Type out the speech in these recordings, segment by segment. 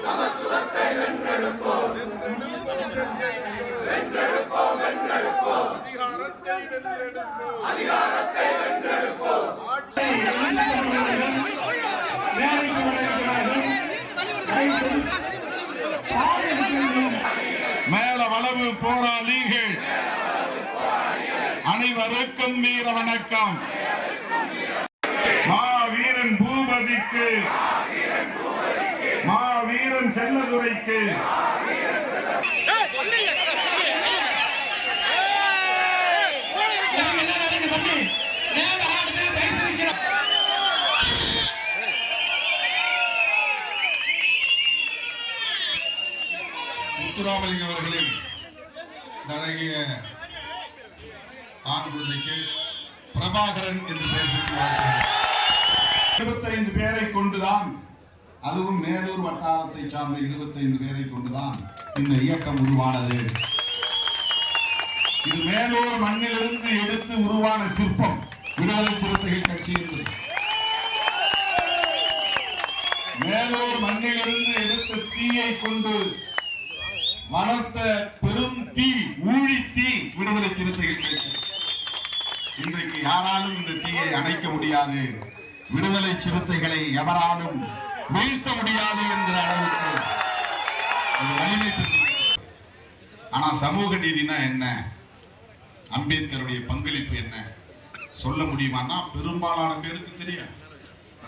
சமத்துவத்தை வென்றெடுப்போம் வென்றெடுப்போம் வென்றெடுப்போம் அதிகாரத்தை வென்றெடுப்போம் அதிகாரத்தை வென்றெடுப்போம் மேல வளவு போராளிகள் அனைவருக்கும் வீர வணக்கம். மாவீரன் செல்லதுரைக்கு முத்துராமலிங்க அவர்களின் இந்த அழகிய ஆண் குழந்தைக்கு பிரபாகரன் என்று பேசுகிறார் இருபத்தைந்து பேரை கொண்டுதான் அதுவும் மேலூர் வட்டாரத்தை சார்ந்த இருபத்தைந்து பேரை கொண்டுதான் இந்த இயக்கம் உருவானது. இது மேலூர் மண்ணிலிருந்து எடுத்து உருவான சிற்பம். விடுதலை சிறுத்தைகள் கட்சி என்பது மேலூர் மண்ணிலிருந்து எடுத்த தீயை கொண்டு வளர்த்த பெரும் தீ ஊழி தீ விடுதலை சிறுத்தைகள் கட்சி. இன்றைக்கு யாராலும் இந்த தீயை அணைக்க முடியாது. விடுதலை சிறுத்தைகளை எவராலும் வீழ்த்த முடியாது என்கிற அளவுக்கு வலிமை ஆனா சமூக நீதினா என்ன? அம்பேத்கருடைய பங்களிப்பு என்ன? சொல்ல முடியுமான்னா பெரும்பாலான பேருக்கு தெரியும்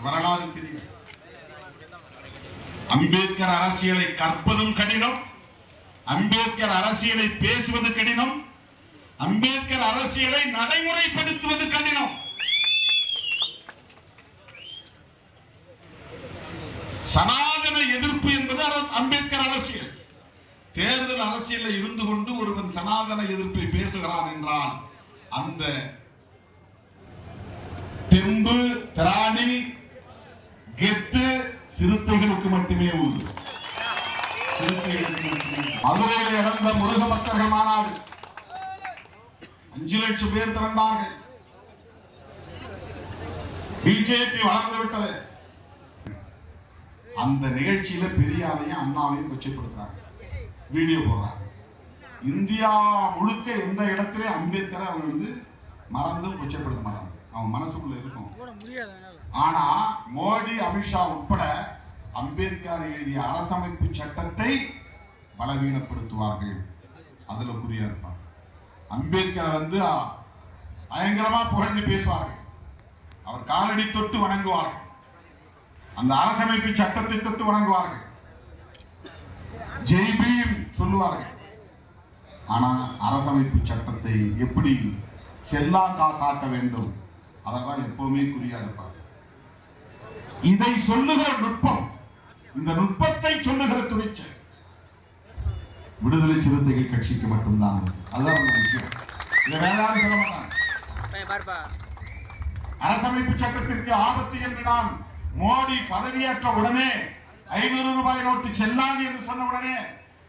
வரலாறு தெரியும் அம்பேத்கர் அரசியலை கற்பதும் கடினம். அம்பேத்கர் அரசியலை பேசுவது கடினம். அம்பேத்கர் அரசியலை நடைமுறைப்படுத்துவது கடினம். சனாதன எதிர்ப்பு என்பது அம்பேத்கர் அரசியல். தேர்தல் அரசியலில் இருந்து கொண்டு ஒருவன் சனாதன எதிர்ப்பை பேசுகிறான் என்றால் அந்த தெம்பு திராணி கெத்து சிறுத்தைகளுக்கு மட்டுமே உண்டு. மதுரையில் இழந்த முருக பக்தர்கள் மாநாடு. அஞ்சு லட்சம் பேர் திரண்டார்கள். பிஜேபி வளர்ந்து விட்டது. அந்த நிகழ்ச்சியில பெரியாரையும் அண்ணாவையும் கொச்சைப்படுத்துறாங்க. வீடியோ போடுறாங்க. இந்தியா முழுக்க எந்த இடத்துல அம்பேத்கரை அவங்க வந்து மறந்தும் கொச்சைப்படுத்த மாட்டாங்க. அவங்க மனசுக்குள்ள இருக்கும். ஆனா மோடி அமித்ஷா உட்பட அம்பேத்கர் எழுதிய அரசமைப்பு சட்டத்தை பலவீனப்படுத்துவார்கள். அதுல குறியா இருப்பாங்க. அம்பேத்கரை வந்து பயங்கரமா புகழ்ந்து பேசுவார்கள். அவர் காலடி தொட்டு வணங்குவார்கள். அந்த அரசமைப்பு சட்டத்தை தொட்டு வணங்குவார்கள். ஜெய் பீம் சொல்லுவார்கள். ஆனா அரசமைப்பு சட்டத்தை எப்படி செல்லா காசாக்க வேண்டும்? அதெல்லாம் எப்பவுமே குறியா இருப்பார். இதை சொல்லுகிற நுட்பம் இந்த நுட்பத்தை சொல்லுகிற துணிச்சல் விடுதலை சிறுத்தைகள் கட்சிக்கு மட்டும்தான். அதுதான் முக்கியம். இதை வேற யாரும் சொல்ல மாட்டாங்க. பாருப்பா. அரசமைப்பு சட்டத்திற்கு ஆபத்து என்று நான் மோடி பதவியேற்ற உடனே ஐநூறு ரூபாய் நோட்டு செல்லாது என்று சொன்ன உடனே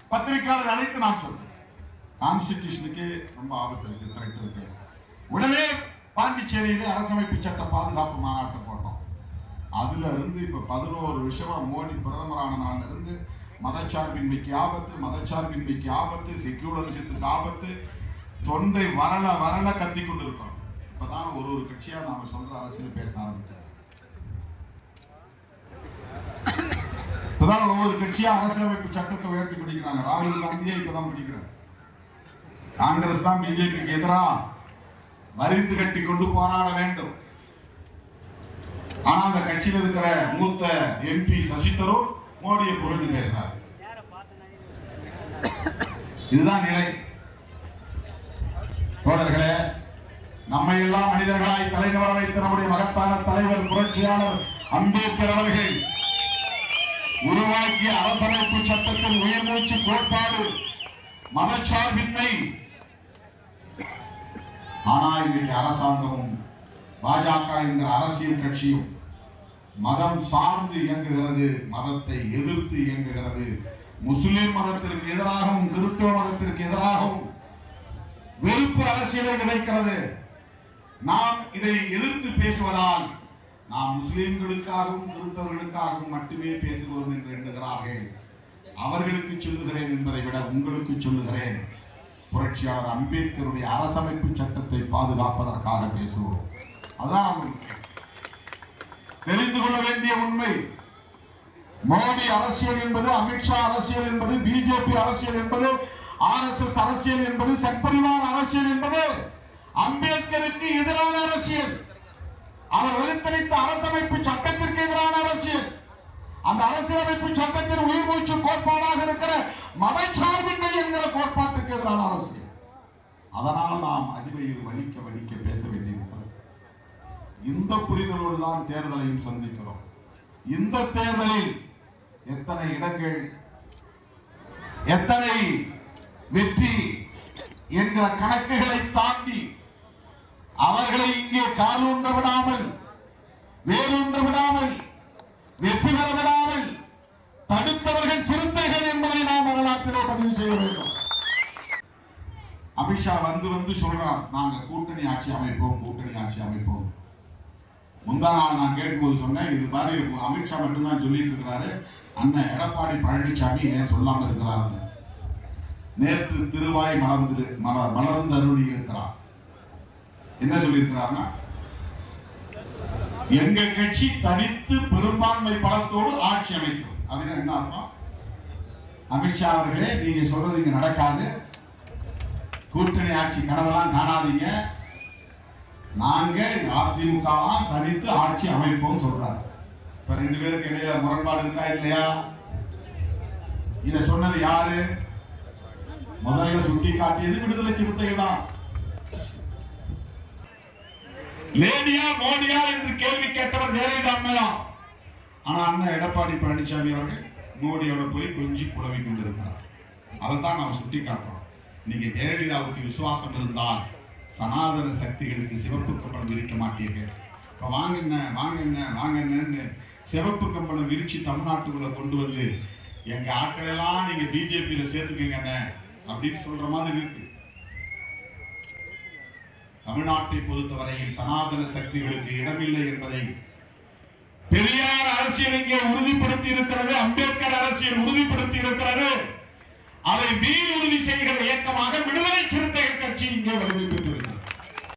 பத்திரிகையாளர் அழைத்து நான் சொன்னேன். கான்ஸ்டிடியூஷனுக்கு ரொம்ப ஆபத்து இருக்கு திரட்டு இருக்கு. உடனே பாண்டிச்சேரியில அரசமைப்பு சட்ட பாதுகாப்பு மாநாட்டை போட்டோம். அதுல இருந்து இப்ப பதினோரு வருஷமா மோடி பிரதமரான நாள்ல இருந்து மதச்சார்பின்மைக்கு ஆபத்து மதச்சார்பின்மைக்கு ஆபத்து செக்யூலரிசத்துக்கு ஆபத்து தொண்டை வரல வரல கத்தி கொண்டு இருக்கிறோம் இப்பதான் ஒரு ஒரு கட்சியா நாம சொல்ற அரசியல் பேச ஆரம்பிச்சோம் இப்பதான் ஒவ்வொரு கட்சியா அரசியலமைப்பு சட்டத்தை உயர்த்தி பிடிக்கிறாங்க. ராகுல் காந்தியே இப்பதான் பிடிக்கிறார். காங்கிரஸ் தான் பிஜேபிக்கு எதிரா வரிந்து கட்டி கொண்டு போராட வேண்டும். ஆனா அந்த கட்சியில் இருக்கிற மூத்த எம்பி சசி தரூர் மோடியை புகழ்ந்து பேசுறாரு. இதுதான் நிலை. தோழர்களே நம்மை எல்லாம் மனிதர்களாய் தலைநகர வைத்த நம்முடைய மகத்தான தலைவர் புரட்சியாளர் அம்பேத்கர் அவர்கள் உருவாக்கிய அரசமைப்பு சட்டத்தின் உயிர் மூச்சு கோட்பாடு மதச்சார்பின்மை. ஆனால் இன்னைக்கு அரசாங்கமும் பாஜக என்கிற அரசியல் கட்சியும் மதம் சார்ந்து இயங்குகிறது மதத்தை எதிர்த்து இயங்குகிறது. முஸ்லிம் மதத்திற்கு எதிராகவும் கிறிஸ்தவ மதத்திற்கு எதிராகவும் வெறுப்பு அரசியலை விதைக்கிறது. நாம் இதை எதிர்த்து பேசுவதால் நாம் முஸ்லிம்களுக்காகவும் கிறிஸ்தவர்களுக்காகவும் மட்டுமே பேசுகிறோம் என்று எண்ணுகிறார்கள். அவர்களுக்கு சொல்லுகிறேன் என்பதை விட உங்களுக்கு சொல்லுகிறேன். புரட்சியாளர் அம்பேத்கருடைய அரசமைப்பு சட்டத்தை பாதுகாப்பதற்காக பேசுகிறோம். அதான் தெரிந்து கொள்ள வேண்டிய உண்மை. மோடி அரசியல் என்பது அமித்ஷா அரசியல் என்பது பிஜேபி அரசியல் என்பது ஆர்எஸ்எஸ் அரசியல் என்பது சக்பரிவார் அரசியல் என்பது அம்பேத்கருக்கு எதிரான அரசியல். அவர் ஒதுக்கணித்த அரசமைப்பு சட்டத்திற்கு எதிரான அரசியல். அந்த அரசியலமைப்பு சட்டத்தின் உயிர் மூச்சு கோட்பாடாக இருக்கிற மதச்சார்பின்மை என்கிற கோட்பாட்டுக்கு எதிரான அரசியல். அதனால் நாம் அடிமையில் வலிக்க வலிக்க பேச வேண்டியிருக்கிறது இந்த புரிதலோடு தான் தேர்தலையும் சந்திக்கிறோம். இந்த தேர்தலில் எத்தனை இடங்கள் எத்தனை வெற்றி என்கிற கணக்குகளை அவர்களை இங்கே கால் ஒன்று விடாமல் வேறொன்று விடாமல் வெற்றி பெற விடாமல் தடுத்தவர்கள் சிறுத்தைகள் என்பதை நாம் வரலாற்றிலே பதிவு செய்ய வேண்டும். அமித்ஷா வந்து வந்து சொல்றார் நாங்க கூட்டணி ஆட்சி அமைப்போம் கூட்டணி ஆட்சி அமைப்போம். முந்தா நாள் நான் கேட்கும்போது சொன்னேன் இது மாதிரி அமித்ஷா மட்டும்தான் சொல்லிட்டு இருக்கிறாரு. அண்ணன் எடப்பாடி பழனிசாமி ஏன் சொல்லாம இருக்கிறாருன்னு நேற்று திருவாய் மலர்ந்து மல மலர்ந்தருளி இருக்கிறார். என்ன சொல்லியிருக்கிறார்னா எங்க கட்சி தனித்து பெரும்பான்மை பலத்தோடு ஆட்சி அமைக்கும். அப்படின்னு என்ன அர்த்தம்? அமித்ஷா அவர்களே நீங்க சொல்றது இங்க நடக்காது. கூட்டணி ஆட்சி கனவெல்லாம் காணாதீங்க. நாங்க அதிமுக தனித்து ஆட்சி அமைப்போம் சொல்றாரு. இப்ப ரெண்டு பேருக்கு இடையில முரண்பாடு இருக்கா இல்லையா? இத சொன்னது யாரு? முதல்ல சுட்டி காட்டியது விடுதலை சிறுத்தைகள் தான். லேடியா மோடியா என்று கேள்வி கேட்டவர் ஜெயலலிதா அம்மையா ஆனா அண்ணன் எடப்பாடி பழனிசாமி அவர்கள் மோடியோட போய் கொஞ்சி புலவி கொண்டிருக்கிறார். அதைத்தான் நாம் சுட்டி காட்டுறோம் நீங்க ஜெயலலிதாவுக்கு விசுவாசம் இருந்தால் சனாதன சக்திகளுக்கு சிவப்பு கம்பளம் விரிக்க மாட்டீர்கள். இப்ப வாங்க என்ன வாங்க என்ன வாங்க என்னன்னு சிவப்பு கம்பளம் விரிச்சு தமிழ்நாட்டுக்குள்ள கொண்டு வந்து எங்க ஆட்களெல்லாம் நீங்க பிஜேபியில சேர்த்துக்கங்க அப்படின்னு சொல்ற மாதிரி இருக்கு. தமிழ்நாட்டை பொறுத்தவரையில் சனாதன சக்திகளுக்கு இடமில்லை என்பதை பெரியார் அரசியல் இங்கே உறுதிப்படுத்தி இருக்கிறது அம்பேத்கர் அரசியல் உறுதிப்படுத்தி இருக்கிறது. அதை மீன் உறுதி செய்கிற இயக்கமாக விடுதலை சிறுத்தைகள் கட்சி இங்கே வருகிறது.